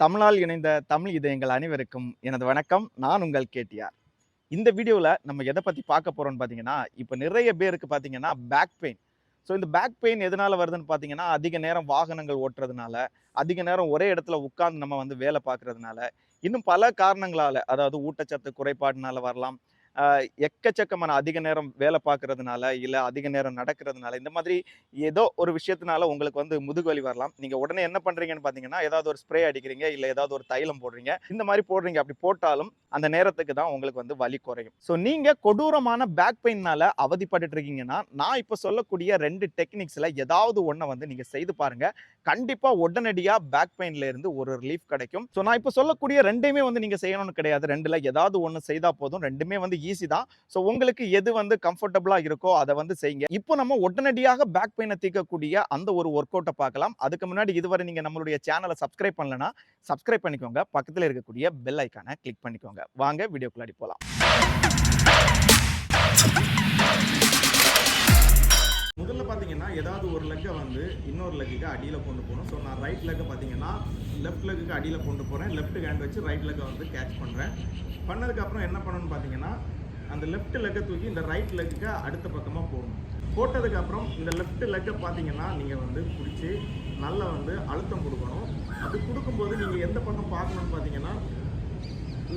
தமிழால் இணைந்த தமிழ் இதயங்கள் அனைவருக்கும் எனது வணக்கம். நான் உங்கள் கேட்டியார் இந்த வீடியோவில் நம்ம எதை பற்றி பார்க்க போகிறோம்னு பார்த்தீங்கன்னா இப்போ நிறைய பேருக்கு பார்த்தீங்கன்னா பேக் பெயின் ஸோ இந்த பேக் பெயின் எதனால் வருதுன்னு பார்த்தீங்கன்னா அதிக நேரம் வாகனங்கள் ஓட்டுறதுனால அதிக நேரம் ஒரே இடத்துல உட்காந்து நம்ம வந்து வேலை பார்க்குறதுனால இன்னும் பல காரணங்களால் அதாவது ஊட்டச்சத்து குறைபாடுனால வரலாம் எக்கச்சக்கமான அதிக நேரம் வேலை பார்க்கறதுனால இல்லை அதிக நேரம் நடக்கிறதுனால இந்த மாதிரி ஏதோ ஒரு விஷயத்தினால உங்களுக்கு வந்து முதுகுவலி வரலாம். நீங்கள் உடனே என்ன பண்ணுறீங்கன்னு பார்த்தீங்கன்னா ஏதாவது ஒரு ஸ்ப்ரே அடிக்கிறீங்க இல்லை ஏதாவது ஒரு தைலம் போடுறீங்க. இந்த மாதிரி போடுறீங்க அப்படி போட்டாலும் அந்த நேரத்துக்கு தான் உங்களுக்கு வந்து வலி குறையும். ஸோ நீங்கள் கொடூரமான பேக் பெயின்னால அவதிப்பட்டுட்டு இருக்கீங்கன்னா நான் இப்போ சொல்லக்கூடிய ரெண்டு டெக்னிக்ஸில் ஏதாவது ஒன்றை வந்து நீங்கள் செய்து பாருங்கள் கண்டிப்பாக உடனடியாக பேக் பெயின்லேருந்து ஒரு ரிலீஃப் கிடைக்கும். ஸோ நான் இப்போ சொல்லக்கூடிய ரெண்டையுமே வந்து நீங்கள் செய்யணும்னு கிடையாது. ரெண்டில் ஏதாவது ஒன்று செய்தால் போதும். ரெண்டுமே வந்து ஈஸி தான். ஸோ உங்களுக்கு எது வந்து கம்ஃபர்டபுளாக இருக்கோ அதை வந்து செய்யுங்க. இப்போ நம்ம உடனடியாக பேக் பெயினை தீர்க்கக்கூடிய அந்த ஒரு ஒர்க் அவுட்டை பார்க்கலாம். அதுக்கு முன்னாடி இதுவரை நீங்கள் நம்மளுடைய சேனலை சப்ஸ்கிரைப் பண்ணலன்னா சப்ஸ்கிரைப் பண்ணிக்கோங்க. பக்கத்தில் இருக்கக்கூடிய பெல் ஐக்கானை கிளிக் பண்ணிக்கோங்க. வாங்க வீடியோக்குள்ளாடி போகலாம் பார்த்தீங்கன்னா ஏதாவது ஒரு லெக்கை வந்து இன்னொரு லெக்குக்கு அடியில் கொண்டு போகணும். ஸோ நான் ரைட் லெக்கை பார்த்தீங்கன்னா லெஃப்ட் லெக்குக்கு அடியில் கொண்டு போகிறேன் லெஃப்ட் ஹேண்ட் வச்சு ரைட் லெக்கை வந்து கேட்ச் பண்ணுறேன் பண்ணதுக்கப்புறம் என்ன பண்ணணும்னு பார்த்தீங்கன்னா அந்த லெஃப்ட் லெக்கை தூக்கி இந்த ரைட் லெக்குக்கு அடுத்த பக்கமாக போகணும் போட்டதுக்கப்புறம் இந்த லெஃப்ட் லெக்கை பார்த்தீங்கன்னா நீங்கள் வந்து பிடிச்சி நல்லா வந்து அழுத்தம் கொடுக்கணும். அது கொடுக்கும்போது நீங்கள் எந்த பக்கம் பார்க்கணும்னு பார்த்தீங்கன்னா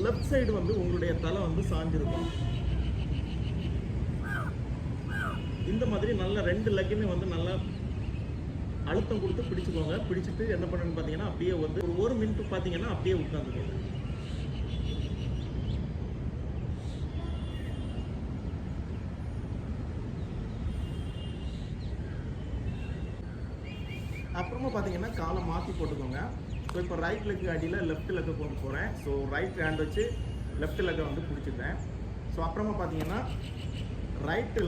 லெஃப்ட் சைடு வந்து உங்களுடைய தலை வந்து சாஞ்சிருக்கும். இந்த மாதிரி நல்ல ரெண்டு லெக்குமே வந்து நல்லா அழுத்தம் கொடுத்து பிடிச்சிக்கோங்க. பிடிச்சிட்டு என்ன பண்ணுன்னு பார்த்தீங்கன்னா அப்படியே வந்து ஒரு ஒரு மினிட் பார்த்தீங்கன்னா அப்படியே உட்காந்துக்கோங்க. அப்புறமா பார்த்தீங்கன்னா காலை மாற்றி போட்டுக்கோங்க. ஸோ இப்போ ரைட் லெக்கு அடியில் லெஃப்ட் லெக்கை கொண்டு போகிறேன் ஸோ ரைட் ஹேண்ட் வச்சு லெஃப்ட் லெக்கை வந்து பிடிச்சிருந்தேன் ஸோ அப்புறமா பார்த்தீங்கன்னா ரைட்டு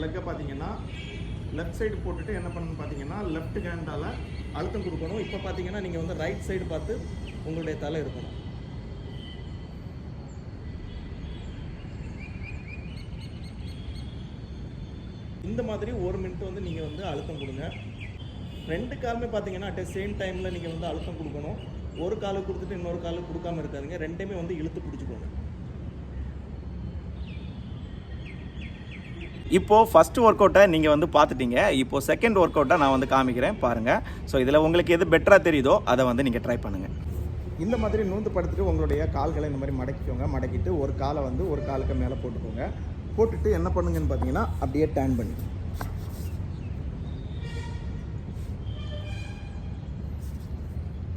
லெக்கை பார்த்தீங்கன்னா லெஃப்ட் சைடு போட்டுட்டு என்ன பண்ணணும்னு பார்த்தீங்கன்னா லெஃப்ட் ஹேண்டால் அழுத்தம் கொடுக்கணும். இப்போ பார்த்தீங்கன்னா நீங்கள் வந்து ரைட் சைடு பார்த்து உங்களுடைய தலை இருக்கணும். இந்த மாதிரி ஒரு மினிட் வந்து நீங்கள் வந்து அழுத்தம் கொடுங்க. ரெண்டு காலுமே பார்த்தீங்கன்னா அட் சேம் டைமில் நீங்கள் வந்து அழுத்தம் கொடுக்கணும். ஒரு காலை கொடுத்துட்டு இன்னொரு காலுக்கு கொடுக்காம இருக்காதுங்க. ரெண்டுமே வந்து இழுத்து பிடிச்சிக்கோங்க. இப்போ ஃபர்ஸ்ட் ஒர்க் அவுட்டை நீங்கள் வந்து பார்த்துட்டீங்க. இப்போ செகண்ட் ஒர்க் அவுட்டை நான் வந்து காமிக்கிறேன். பாருங்கள் ஸோ இதில் உங்களுக்கு எது பெட்டராக தெரியுதோ அதை வந்து நீங்கள் ட்ரை பண்ணுங்கள் இந்த மாதிரி நூந்து படுத்துட்டு உங்களுடைய கால்களை இந்த மாதிரி மடக்கிக்கோங்க. மடக்கிட்டு ஒரு காலை வந்து ஒரு காலுக்கு மேலே போட்டுக்கோங்க. போட்டுட்டு என்ன பண்ணுங்கன்னு பார்த்தீங்கன்னா அப்படியே டேன் பண்ணி.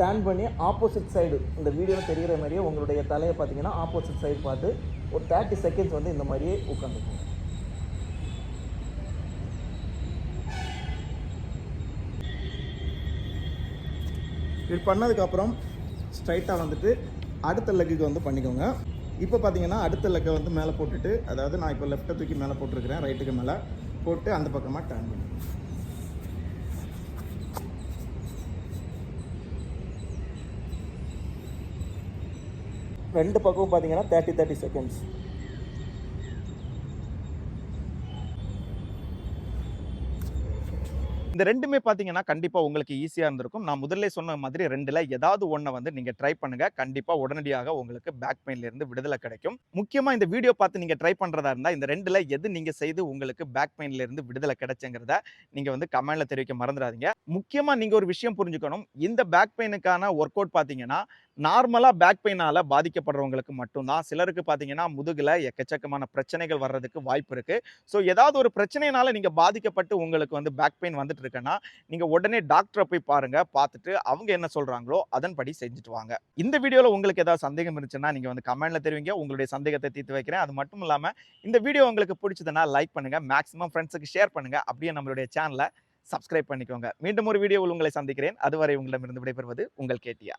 டேன் பண்ணி ஆப்போசிட் சைடு இந்த வீடியோவில் தெரிகிற மாதிரியே உங்களுடைய தலையை பார்த்தீங்கன்னா ஆப்போசிட் சைடு பார்த்து ஒரு தேர்ட்டி செகண்ட்ஸ் வந்து இந்த மாதிரியே உட்காந்துக்கோங்க. இது பண்ணதுக்கப்புறம் ஸ்ட்ரைட்டாக வந்துட்டு அடுத்த லெக்குக்கு வந்து பண்ணிக்கோங்க. இப்போ பார்த்தீங்கன்னா அடுத்த லெக்கை வந்து மேலே போட்டுட்டு அதாவது நான் இப்போ லெஃப்ட்டை தூக்கி மேலே போட்டிருக்கிறேன் ரைட்டுக்கு மேலே போட்டு அந்த பக்கமாக டர்ன் பண்ணி ரெண்டு பக்கமும் பார்த்தீங்கன்னா தேர்ட்டி தேர்ட்டி செகண்ட்ஸ் இந்த ரெண்டுமே பார்த்தீங்கன்னா கண்டிப்பாக உங்களுக்கு ஈஸியாக இருந்திருக்கும். நான் முதல்ல சொன்ன மாதிரி ரெண்டில் ஏதாவது ஒன்றை வந்து நீங்கள் ட்ரை பண்ணுங்கள் கண்டிப்பாக உடனடியாக உங்களுக்கு பேக் பெயின்லேருந்து விடுதலை கிடைக்கும். முக்கியமாக இந்த வீடியோ பார்த்து நீங்கள் ட்ரை பண்ணுறதா இருந்தால் இந்த ரெண்டில் எது நீங்கள் செய்து உங்களுக்கு பேக் பெயின்லேருந்து விடுதலை கிடைச்சுங்கிறத நீங்கள் வந்து கமெண்டில் தெரிவிக்க மறந்துடாதீங்க. முக்கியமாக நீங்கள் ஒரு விஷயம் புரிஞ்சுக்கணும். இந்த பேக் பெயினுக்கான ஒர்க் அவுட் பார்த்தீங்கன்னா நார்மலாக பேக் பெயினால் பாதிக்கப்படுறவங்களுக்கு மட்டும்தான். சிலருக்கு பார்த்தீங்கன்னா முதுகில் எக்கச்சக்கமான பிரச்சனைகள் வர்றதுக்கு வாய்ப்பு இருக்குது ஸோ ஏதாவது ஒரு பிரச்சனையினால நீங்கள் பாதிக்கப்பட்டு உங்களுக்கு வந்து பேக் பெயின் வந்துட்டு இருக்குன்னா நீங்கள் உடனே டாக்டரை போய் பாருங்க பார்த்துட்டு அவங்க என்ன சொல்கிறாங்களோ அதன்படி செஞ்சுட்டு வாங்க. இந்த வீடியோவில் உங்களுக்கு ஏதாவது சந்தேகம் இருந்துச்சுன்னா நீங்கள் வந்து கமெண்ட்ல தெரிவிங்க. உங்களுடைய சந்தேகத்தை தீர்த்து வைக்கிறேன். அது மட்டும் இல்லாமல் இந்த வீடியோ உங்களுக்கு பிடிச்சதுன்னா லைக் பண்ணுங்க. மேக்ஸிமம் ஃப்ரெண்ட்ஸுக்கு ஷேர் பண்ணுங்க. அப்படியே நம்மளுடைய சேனலை சப்ஸ்கிரைப் பண்ணிக்கோங்க. மீண்டும் ஒரு வீடியோவில் உங்களை சந்திக்கிறேன். அதுவரை உங்களிடமிருந்து விடைபெறுவது உங்கள் கேட்டியா?